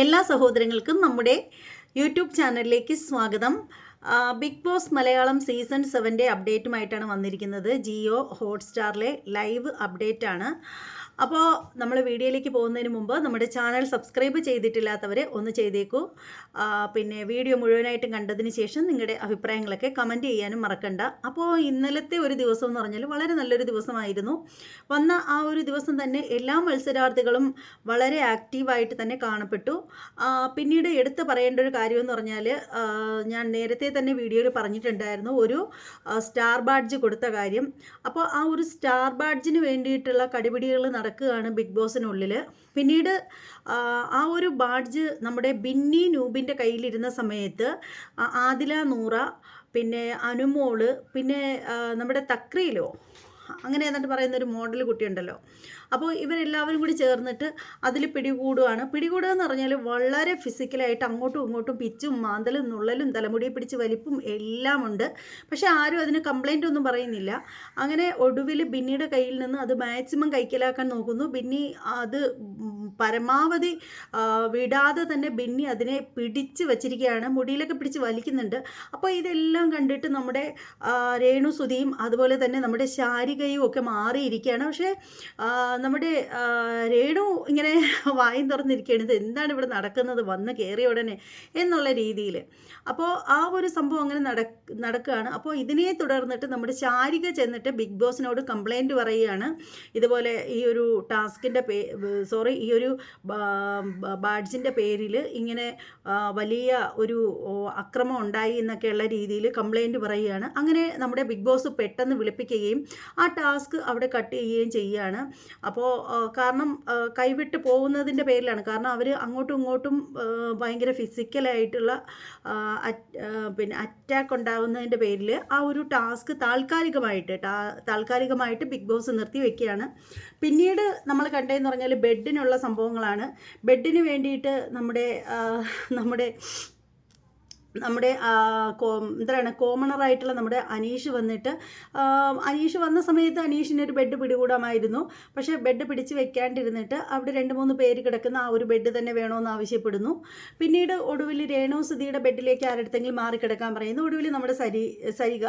എല്ലാ സഹോദരങ്ങൾക്കും നമ്മുടെ യൂട്യൂബ് ചാനലിലേക്ക് സ്വാഗതം. ബിഗ് ബോസ് മലയാളം സീസൺ സെവന്റെ അപ്ഡേറ്റുമായിട്ടാണ് വന്നിരിക്കുന്നത്. ജിയോ ഹോട്ട്സ്റ്റാറിലെ ലൈവ് അപ്ഡേറ്റാണ്. അപ്പോൾ നമ്മൾ വീഡിയോയിലേക്ക് പോകുന്നതിന് മുമ്പ് നമ്മുടെ ചാനൽ സബ്സ്ക്രൈബ് ചെയ്തിട്ടില്ലാത്തവർ ഒന്ന് ചെയ്തേക്കൂ. പിന്നെ വീഡിയോ മുഴുവനായിട്ടും കണ്ടതിന് ശേഷം നിങ്ങളുടെ അഭിപ്രായങ്ങളൊക്കെ കമന്റ് ചെയ്യാനും മറക്കണ്ട. അപ്പോൾ ഇന്നലത്തെ ഒരു ദിവസം എന്ന് പറഞ്ഞാൽ വളരെ നല്ലൊരു ദിവസമായിരുന്നു. വന്ന ആ ഒരു ദിവസം തന്നെ എല്ലാ മത്സരാർത്ഥികളും വളരെ ആക്റ്റീവായിട്ട് തന്നെ കാണപ്പെട്ടു. പിന്നീട് എടുത്ത് പറയേണ്ട ഒരു കാര്യം എന്ന് പറഞ്ഞാൽ ഞാൻ നേരത്തെ തന്നെ വീഡിയോയിൽ പറഞ്ഞിട്ടുണ്ടായിരുന്നു ഒരു സ്റ്റാർ ബാഡ്ജ് കൊടുത്ത കാര്യം. അപ്പോൾ ആ ഒരു സ്റ്റാർ ബാഡ്ജിന് വേണ്ടിയിട്ടുള്ള കടിപിടികൾ നടക്കുകയാണ് ബിഗ് ബോസിനുള്ളിൽ പിന്നീട് ആ, ഒരു ബാഡ്ജ് നമ്മുടെ ബിന്നി നൂബിന്റെ കയ്യിലിരുന്ന സമയത്ത് ആദില നൂറ പിന്നെ അനുമോൾ പിന്നെ നമ്മുടെ തക്രിയിലോ അങ്ങനെ എന്നിട്ട് പറയുന്ന ഒരു മോഡൽ കുട്ടിയുണ്ടല്ലോ. അപ്പോൾ ഇവരെല്ലാവരും കൂടി ചേർന്നിട്ട് അതിൽ പിടികൂടുകയാണ് പിടികൂടുക എന്ന് പറഞ്ഞാൽ വളരെ ഫിസിക്കലായിട്ട് അങ്ങോട്ടും ഇങ്ങോട്ടും പിച്ചും മാന്തലും നുള്ളലും തലമുടിയെ പിടിച്ച് വലിപ്പും എല്ലാം ഉണ്ട്. പക്ഷേ ആരും അതിന് കംപ്ലൈന്റ് ഒന്നും പറയുന്നില്ല. അങ്ങനെ ഒടുവിൽ ബിന്നിയുടെ കയ്യിൽ നിന്ന് അത് മാക്സിമം കൈക്കലാക്കാൻ നോക്കുന്നു. ബിന്നി അത് പരമാവധി വിടാതെ തന്നെ ബിന്നി അതിനെ പിടിച്ച് വച്ചിരിക്കുകയാണ്. മുടിയിലൊക്കെ പിടിച്ച് വലിക്കുന്നുണ്ട്. അപ്പോൾ ഇതെല്ലാം കണ്ടിട്ട് നമ്മുടെ ആ, രേണു സുധിയും അതുപോലെ തന്നെ നമ്മുടെ ശാരികയും ഒക്കെ മാറിയിരിക്കുകയാണ്. പക്ഷേ നമ്മുടെ രേണു ഇങ്ങനെ വായും തുറന്നിരിക്കുകയാണ്. ഇത് എന്താണ് ഇവിടെ നടക്കുന്നത്? വന്ന് കയറിയ ഉടനെ എന്നുള്ള രീതിയിൽ അപ്പോൾ ആ ഒരു സംഭവം അങ്ങനെ നട നടക്കുകയാണ്. അപ്പോൾ ഇതിനെ തുടർന്നിട്ട് നമ്മുടെ ശാരിക ചെന്നിട്ട് ബിഗ് ബോസിനോട് കംപ്ലൈന്റ് പറയുകയാണ്. ഇതുപോലെ ഈ ഒരു ടാസ്കിന്റെ പേ സോറി ഈ ഒരു ബാഡ്ജിന്റെ പേരിൽ ഇങ്ങനെ വലിയ ഒരു അക്രമം ഉണ്ടായി എന്നൊക്കെയുള്ള രീതിയിൽ കംപ്ലൈന്റ് പറയുകയാണ്. അങ്ങനെ നമ്മുടെ ബിഗ് ബോസ് പെട്ടെന്ന് വിളിപ്പിക്കുകയും ആ ടാസ്ക് അവിടെ കട്ട് ചെയ്യുകയും ചെയ്യുകയാണ്. അപ്പോൾ കാരണം കൈവിട്ട് പോകുന്നതിന്റെ പേരിലാണ്. കാരണം അവർ അങ്ങോട്ടും ഇങ്ങോട്ടും ഭയങ്കര ഫിസിക്കലായിട്ടുള്ള പിന്നെ അറ്റാക്ക് ഉണ്ടാകുന്നതിന്റെ പേരിൽ ആ ഒരു ടാസ്ക് താൽക്കാലികമായിട്ട് താൽക്കാലികമായിട്ട് ബിഗ് ബോസ് നിർത്തി വയ്ക്കുകയാണ് പിന്നീട് നമ്മൾ കണ്ടതെന്ന് പറഞ്ഞാൽ ബെഡിനുള്ള സംഭവങ്ങളാണ്. ബെഡിന് വേണ്ടിയിട്ട് നമ്മുടെ നമ്മുടെ നമ്മുടെ എന്താണ് കോമണറായിട്ടുള്ള നമ്മുടെ അനീഷ് വന്നിട്ട് അനീഷ് വന്ന സമയത്ത് അനീഷിന് ഒരു ബെഡ് പിടികൂടാമായിരുന്നു. പക്ഷേ ബെഡ് പിടിച്ച് വെക്കാണ്ടിരുന്നിട്ട് അവിടെ രണ്ട് മൂന്ന് പേര് കിടക്കുന്ന ആ ഒരു ബെഡ് തന്നെ വേണമെന്ന് ആവശ്യപ്പെടുന്നു. പിന്നീട് ഒടുവിൽ രേണു സുധിയുടെ ബെഡിലേക്ക് ആരെടുത്തെങ്കിലും മാറി കിടക്കാൻ പറയുന്നു. ഒടുവിൽ നമ്മുടെ സരി സരിക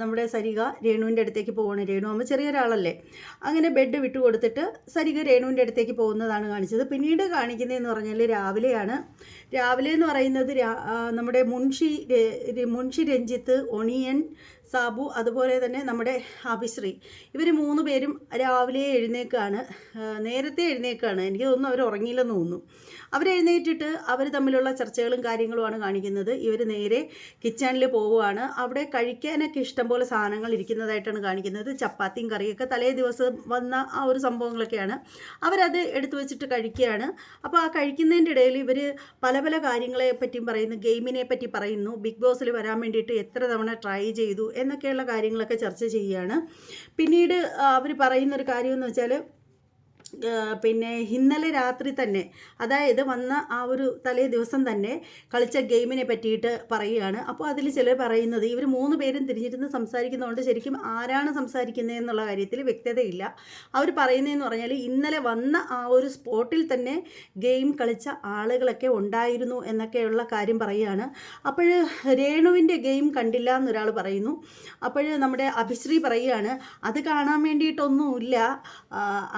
നമ്മുടെ സരിക രേണുവിന്റെ അടുത്തേക്ക് പോവാണ്. രേണു അമ്മ ചെറിയൊരാളല്ലേ. അങ്ങനെ ബെഡ് വിട്ടു കൊടുത്തിട്ട് സരിക രേണുവിന്റെ അടുത്തേക്ക് പോകുന്നതാണ് കാണിച്ചത്. പിന്നീട് കാണിക്കുന്നതെന്ന് പറഞ്ഞാൽ രാവിലെയാണ്. രാവിലെ എന്ന് പറയുന്നത് നമ്മുടെ മുൻഷി മുൻഷി രഞ്ജിത്ത് ഒണിയൻ സാബു അതുപോലെ തന്നെ നമ്മുടെ അഭിശ്രീ. ഇവർ മൂന്ന് പേരും രാവിലെ എഴുന്നേക്കാണ്. നേരത്തെ എഴുന്നേക്കാണ്. എനിക്ക് തോന്നുന്നു അവർ ഉറങ്ങിയില്ലെന്ന് തോന്നുന്നു. അവരെഴുന്നേറ്റിട്ട് അവർ തമ്മിലുള്ള ചർച്ചകളും കാര്യങ്ങളുമാണ് കാണിക്കുന്നത്. ഇവർ നേരെ കിച്ചണിൽ പോവുകയാണ്. അവിടെ കഴിക്കാനൊക്കെ ഇഷ്ടംപോലെ സാധനങ്ങൾ ഇരിക്കുന്നതായിട്ടാണ് കാണിക്കുന്നത്. ചപ്പാത്തിയും കറിയൊക്കെ തലേ ദിവസം വന്ന ആ ഒരു സംഭവങ്ങളൊക്കെയാണ്. അവരത് എടുത്തു വെച്ചിട്ട് കഴിക്കുകയാണ്. അപ്പോൾ ആ കഴിക്കുന്നതിന്റെ ഇടയിൽ ഇവർ പല പല കാര്യങ്ങളെ പറ്റിയും പറയുന്നു. ഗെയിമിനെ പറ്റി പറയുന്നു. ബിഗ് ബോസിൽ വരാൻ വേണ്ടിയിട്ട് എത്ര തവണ ട്രൈ ചെയ്തു. എന്നൊക്കെയുള്ള കാര്യങ്ങളൊക്കെ ചർച്ച ചെയ്യുകയാണ്. പിന്നീട് അവർ പറയുന്നൊരു കാര്യമെന്ന് വെച്ചാൽ പിന്നെ ഇന്നലെ രാത്രി തന്നെ അതായത് വന്ന ആ ഒരു തലേ ദിവസം തന്നെ കളിച്ച ഗെയിമിനെ പറ്റിയിട്ട് പറയുകയാണ്. അപ്പോൾ അതിൽ ചിലർ പറയുന്നത് ഇവർ മൂന്ന് പേരും തിരിഞ്ഞിരുന്ന് സംസാരിക്കുന്നതുകൊണ്ട് ശരിക്കും ആരാണ് സംസാരിക്കുന്നത് എന്നുള്ള കാര്യത്തിൽ വ്യക്തതയില്ല. അവർ പറയുന്നതെന്ന് പറഞ്ഞാൽ ഇന്നലെ വന്ന ആ ഒരു സ്പോട്ടിൽ തന്നെ ഗെയിം കളിച്ച ആളുകളൊക്കെ ഉണ്ടായിരുന്നു എന്നൊക്കെയുള്ള കാര്യം പറയുകയാണ്. അപ്പോൾ രേണുവിന്റെ ഗെയിം കണ്ടില്ല എന്നൊരാൾ പറയുന്നു. അപ്പോൾ നമ്മുടെ അഭിശ്രീ പറയുകയാണ് അത് കാണാൻ വേണ്ടിയിട്ടൊന്നുമില്ല.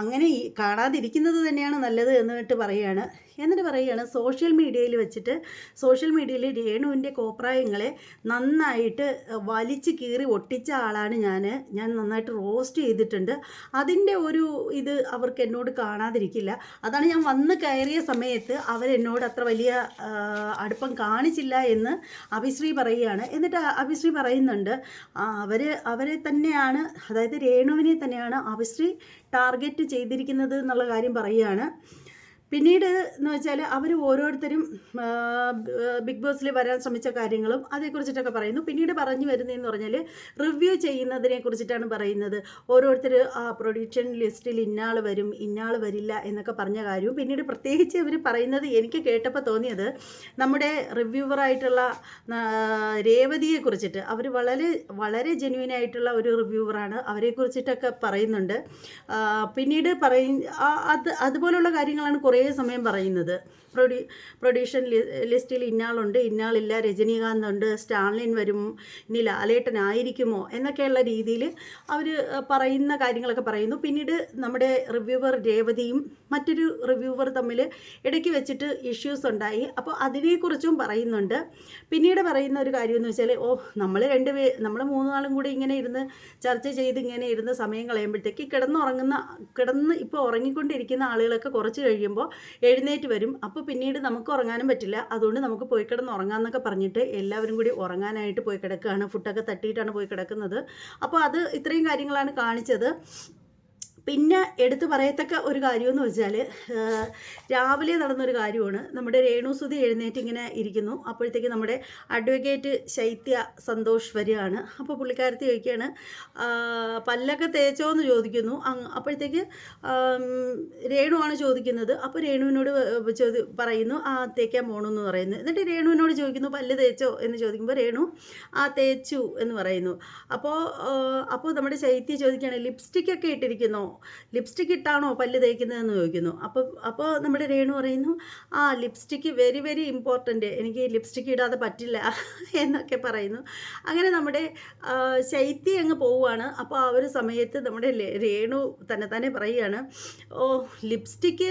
അങ്ങനെ കാണാതിരിക്കുന്നത് തന്നെയാണ് നല്ലത് എന്നിട്ട് പറയുകയാണ്. എന്നിട്ട് പറയുകയാണ് സോഷ്യൽ മീഡിയയിൽ വെച്ചിട്ട് സോഷ്യൽ മീഡിയയിൽ രേണുവിന്റെ കോപ്രായങ്ങളെ നന്നായിട്ട് വലിച്ച് കീറി ഒട്ടിച്ച ആളാണ് ഞാൻ ഞാൻ നന്നായിട്ട് റോസ്റ്റ് ചെയ്തിട്ടുണ്ട്. അതിന്റെ ഒരു ഇത് അവർക്ക് എന്നോട് കാണാതിരിക്കില്ല. അതാണ് ഞാൻ വന്ന് കയറിയ സമയത്ത് അവരെന്നോട് അത്ര വലിയ അടുപ്പം കാണിച്ചില്ല എന്ന് അഭിശ്രീ പറയുകയാണ്. എന്നിട്ട് അഭിശ്രീ പറയുന്നുണ്ട് അവർ അവരെ തന്നെയാണ് അതായത് രേണുവിനെ തന്നെയാണ് അഭിശ്രീ ടാർഗറ്റ് ചെയ്തിരിക്കുന്നത് എന്നുള്ള കാര്യം പറയുകയാണ്. പിന്നീട് എന്ന് വെച്ചാൽ അവർ ഓരോരുത്തരും ബിഗ് ബോസിൽ വരാൻ ശ്രമിച്ച കാര്യങ്ങളും അതേക്കുറിച്ചിട്ടൊക്കെ പറയുന്നു. പിന്നീട് പറഞ്ഞു വരുന്നതെന്ന് പറഞ്ഞാൽ റിവ്യൂ ചെയ്യുന്നതിനെ കുറിച്ചിട്ടാണ് പറയുന്നത്. ഓരോരുത്തർ പ്രൊഡിക്ഷൻ ലിസ്റ്റിൽ ഇന്നാൾ വരും ഇന്നാൾ വരില്ല എന്നൊക്കെ പറഞ്ഞ കാര്യവും പിന്നീട് പ്രത്യേകിച്ച് ഇവർ പറയുന്നത് എനിക്ക് കേട്ടപ്പോൾ തോന്നിയത് നമ്മുടെ റിവ്യൂവറായിട്ടുള്ള രേവതിയെ കുറിച്ചിട്ട്. അവർ വളരെ വളരെ ജെന്യൂൻ ആയിട്ടുള്ള ഒരു റിവ്യൂവറാണ്. അവരെ കുറിച്ചിട്ടൊക്കെ പറയുന്നുണ്ട് പിന്നീട് പറയും അത് അതുപോലുള്ള കാര്യങ്ങളാണ് കുറേ കുറേ സമയം പറയുന്നത് പ്രൊഡ്യൂ പ്രൊഡ്യൂഷൻ ലിസ്റ്റിൽ ഇന്നാളുണ്ട് ഇന്നാളില്ല രജനീകാന്ത് ഉണ്ട് സ്റ്റാൻലിൻ വരും ഇനി ലാലേട്ടനായിരിക്കുമോ എന്നൊക്കെയുള്ള രീതിയിൽ അവർ പറയുന്ന കാര്യങ്ങളൊക്കെ പറയുന്നു. പിന്നീട് നമ്മുടെ റിവ്യൂവർ രേവതിയും മറ്റൊരു റിവ്യൂവർ തമ്മിൽ ഇടയ്ക്ക് വെച്ചിട്ട് ഇഷ്യൂസ് ഉണ്ടായി. അപ്പോൾ അതിനെക്കുറിച്ചും പറയുന്നുണ്ട്. പിന്നീട് പറയുന്ന ഒരു കാര്യം എന്ന് വെച്ചാൽ ഓ നമ്മൾ രണ്ട് പേ നമ്മൾ മൂന്നാളും കൂടി ഇങ്ങനെ ഇരുന്ന് ചർച്ച ചെയ്ത് ഇങ്ങനെ ഇരുന്ന് സമയം കളയുമ്പോഴത്തേക്ക് കിടന്നുറങ്ങുന്ന കിടന്ന് ഇപ്പോൾ ഉറങ്ങിക്കൊണ്ടിരിക്കുന്ന ആളുകളൊക്കെ കുറച്ച് കഴിയുമ്പോൾ എഴുന്നേറ്റ് വരും. അപ്പോൾ പിന്നീട് നമുക്ക് ഉറങ്ങാനും പറ്റില്ല. അതുകൊണ്ട് നമുക്ക് പോയി കിടന്ന് ഉറങ്ങാമെന്നൊക്കെ പറഞ്ഞിട്ട് എല്ലാവരും കൂടി ഉറങ്ങാനായിട്ട് പോയി കിടക്കുകയാണ് ഫുഡൊക്കെ തട്ടിയിട്ടാണ് പോയി കിടക്കുന്നത്. അപ്പോൾ അത് ഇത്രയും കാര്യങ്ങളാണ് കാണിച്ചത്. പിന്നെ എടുത്തു പറയത്തക്ക ഒരു കാര്യമെന്ന് വെച്ചാൽ രാവിലെ നടന്നൊരു കാര്യമാണ്. നമ്മുടെ രേണുസുതി എഴുന്നേറ്റ് ഇങ്ങനെ ഇരിക്കുന്നു. അപ്പോഴത്തേക്ക് നമ്മുടെ അഡ്വക്കേറ്റ് ശൈത്യ സന്തോഷ് വരികയാണ്. അപ്പോൾ പുള്ളിക്കാരത്തി ചോദിക്കുകയാണ് പല്ലൊക്കെ തേച്ചോ എന്ന് ചോദിക്കുന്നു അപ്പോഴത്തേക്ക് രേണുവാണ് ചോദിക്കുന്നത്. അപ്പോൾ രേണുവിനോട് ചോദി പറയുന്നു ആ തേക്കാൻ പോകണമെന്ന് പറയുന്നു. എന്നിട്ട് രേണുവിനോട് ചോദിക്കുന്നു പല്ല് തേച്ചോ? എന്ന് ചോദിക്കുമ്പോൾ രേണു ആ തേച്ചു എന്ന് പറയുന്നു. അപ്പോൾ അപ്പോൾ നമ്മുടെ ശൈത്യ ചോദിക്കുകയാണ് ലിപ്സ്റ്റിക്കൊക്കെ ഇട്ടിരിക്കുന്നോ? ലിപ്സ്റ്റിക് ഇട്ടാണോ പല്ല് തേക്കുന്നതെന്ന് ചോദിക്കുന്നു. അപ്പോൾ അപ്പോൾ നമ്മുടെ രേണു പറയുന്നു ആ ലിപ്സ്റ്റിക് വെരി വെരി ഇമ്പോർട്ടന്റ് എനിക്ക് ലിപ്സ്റ്റിക് ഇടാതെ പറ്റില്ല എന്നൊക്കെ പറയുന്നു. അങ്ങനെ നമ്മുടെ ശൈത്യം അങ്ങ് പോവുകയാണ് അപ്പോൾ ആ ഒരു സമയത്ത് നമ്മുടെ രേണു തന്നെ തന്നെ പറയുകയാണ് ഓ ലിപ്സ്റ്റിക്ക്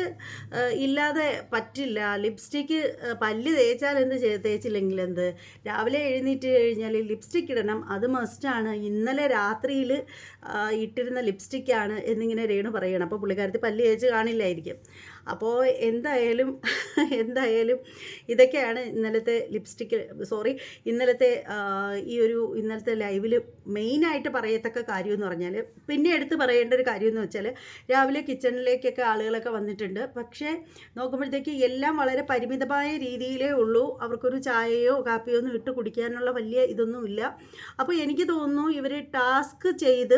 ഇല്ലാതെ പറ്റില്ല. ലിപ്സ്റ്റിക്ക് പല്ല് തേച്ചാൽ എന്ത് തേച്ചില്ലെങ്കിൽ എന്ത്? രാവിലെ എഴുന്നേറ്റ് കഴിഞ്ഞാൽ ലിപ്സ്റ്റിക് ഇടണം. അത് മസ്റ്റാണ് ഇന്നലെ രാത്രിയിൽ ഇട്ടിരുന്ന ലിപ്സ്റ്റിക്കാണ് എന്നിങ്ങനെ രേണു പറയണം. അപ്പോൾ പുള്ളിക്കാരത്തി പല്ല് തേച്ച് കാണില്ലായിരിക്കും. അപ്പോൾ എന്തായാലും എന്തായാലും ഇതൊക്കെയാണ് ഇന്നലത്തെ ലിപ്സ്റ്റിക്ക് സോറി ഇന്നലത്തെ ഈ ഒരു ഇന്നലത്തെ ലൈവിൽ മെയിനായിട്ട് പറയത്തക്ക കാര്യം എന്ന് പറഞ്ഞാൽ പിന്നെ എടുത്ത് പറയേണ്ട ഒരു കാര്യം എന്ന് വെച്ചാൽ രാവിലെ കിച്ചണിലേക്കൊക്കെ ആളുകളൊക്കെ വന്നിട്ടുണ്ട്. പക്ഷേ നോക്കുമ്പോഴത്തേക്ക് എല്ലാം വളരെ പരിമിതമായ രീതിയിലേ ഉള്ളൂ. അവർക്കൊരു ചായയോ കാപ്പിയോ ഒന്നും ഇട്ട് കുടിക്കാനുള്ള വലിയ ഇതൊന്നുമില്ല. അപ്പോൾ എനിക്ക് തോന്നുന്നു ഇവർ ടാസ്ക് ചെയ്ത്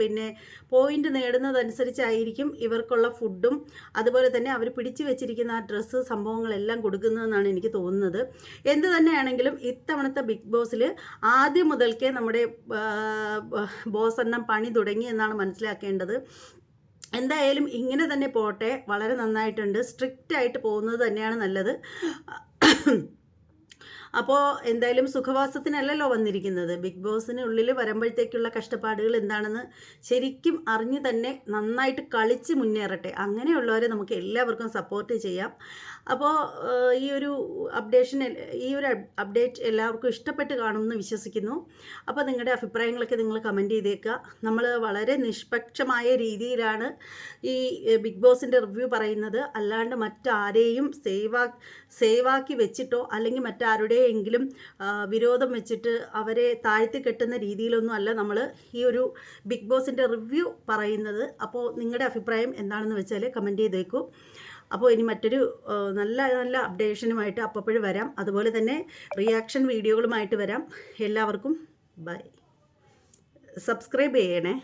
പിന്നെ പോയിന്റ് നേടുന്നതനുസരിച്ചായിരിക്കും ഇവർക്കുള്ള ഫുഡും അതുപോലെ തന്നെ അവർ പിടിച്ചു വെച്ചിരിക്കുന്ന ആ ഡ്രസ്സ് സംഭവങ്ങളെല്ലാം കൊടുക്കുന്നതെന്നാണ് എനിക്ക് തോന്നുന്നത്. എന്ത് തന്നെയാണെങ്കിലും ഇത്തവണത്തെ ബിഗ് ബോസിൽ ആദ്യം മുതൽക്കേ നമ്മുടെ ബോസ് എണ്ണം പണി തുടങ്ങി എന്നാണ് മനസ്സിലാക്കേണ്ടത്. എന്തായാലും ഇങ്ങനെ തന്നെ പോട്ടെ. വളരെ നന്നായിട്ടുണ്ട്. സ്ട്രിക്റ്റ് ആയിട്ട് പോകുന്നത് തന്നെയാണ് നല്ലത്. അപ്പോൾ എന്തായാലും സുഖവാസത്തിനല്ലല്ലോ വന്നിരിക്കുന്നത്. ബിഗ് ബോസിന് ഉള്ളിൽ വരുമ്പോഴത്തേക്കുള്ള കഷ്ടപ്പാടുകൾ എന്താണെന്ന് ശരിക്കും അറിഞ്ഞു തന്നെ നന്നായിട്ട് കളിച്ച് മുന്നേറട്ടെ. അങ്ങനെയുള്ളവരെ നമുക്ക് എല്ലാവർക്കും സപ്പോർട്ട് ചെയ്യാം. അപ്പോൾ ഈ ഒരു അപ്ഡേഷൻ ഈ ഒരു അപ്ഡേറ്റ് എല്ലാവർക്കും ഇഷ്ടപ്പെട്ട് കാണുമെന്ന് വിശ്വസിക്കുന്നു. അപ്പോൾ നിങ്ങളുടെ അഭിപ്രായങ്ങളൊക്കെ നിങ്ങൾ കമന്റ് ചെയ്തേക്കുക. നമ്മൾ വളരെ നിഷ്പക്ഷമായ രീതിയിലാണ് ഈ ബിഗ് ബോസിന്റെ റിവ്യൂ പറയുന്നത്. അല്ലാണ്ട് മറ്റാരെയും സേവാ സേവാക്കി വെച്ചിട്ടോ അല്ലെങ്കിൽ മറ്റാരുടെയെങ്കിലും ആ, വിരോധം വെച്ചിട്ട് അവരെ താഴ്ത്തി കെട്ടുന്ന രീതിയിലൊന്നും അല്ല നമ്മൾ ഈ ഒരു ബിഗ് ബോസിന്റെ റിവ്യൂ പറയുന്നത്. അപ്പോൾ നിങ്ങളുടെ അഭിപ്രായം എന്താണെന്ന് വെച്ചാൽ കമന്റ് ചെയ്തേക്കൂ. അപ്പോൾ ഇനി മറ്റൊരു നല്ല നല്ല അപ്ഡേഷനുമായിട്ട് അപ്പോഴും വരാം. അതുപോലെ തന്നെ റിയാക്ഷൻ വീഡിയോകളുമായിട്ട് വരാം. എല്ലാവർക്കും ബൈ സബ്സ്ക്രൈബ് ചെയ്യണേ.